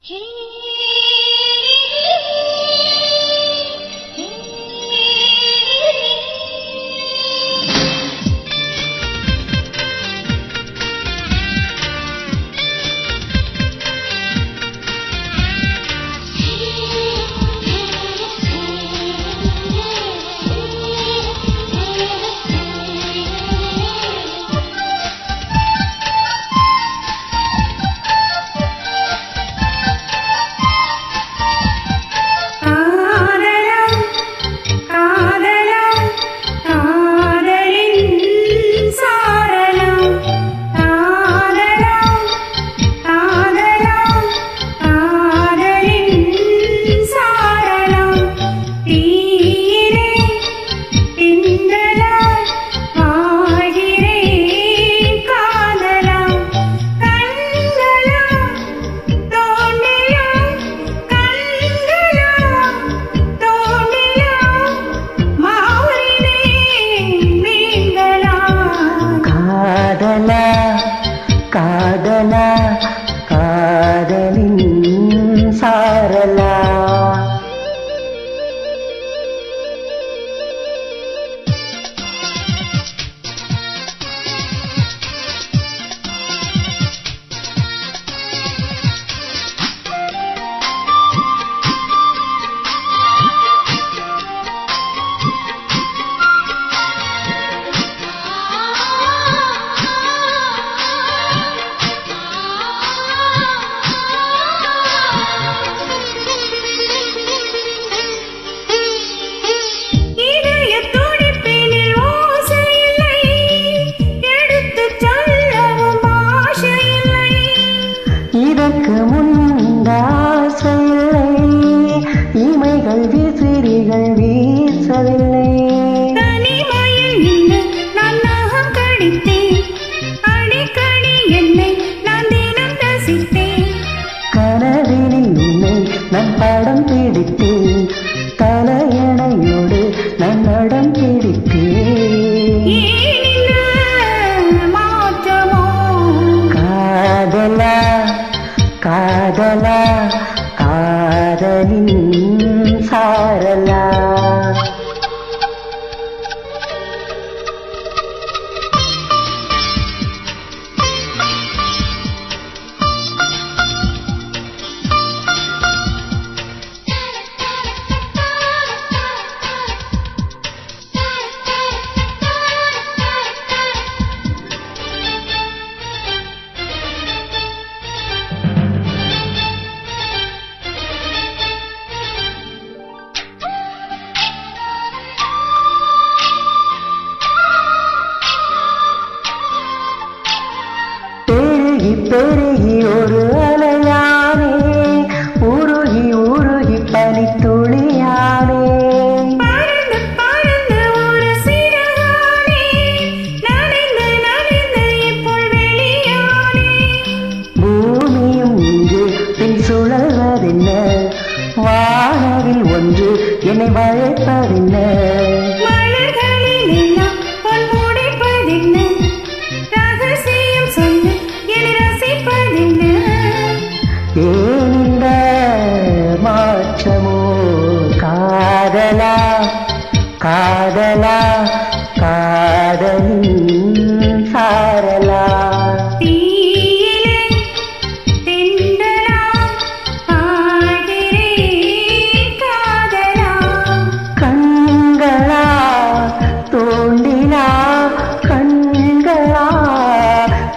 Hey படம் பிடித்து பெருகி பெருகி ஒரு அலையானே உருகி உருகி பனி துளியானே பூமியும் இங்கு பின் சுழல்வதென்ன? வானவில் ஒன்று என்னை வளைப்பதென்ன? ஏனிந்த மாற்றமோ? காதலா? காதலா? காதலின் சாரலா?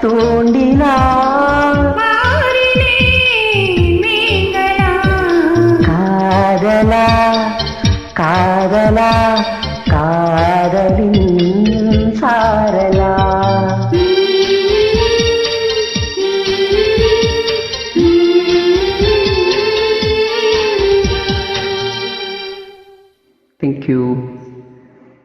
தோண்டினா காதலா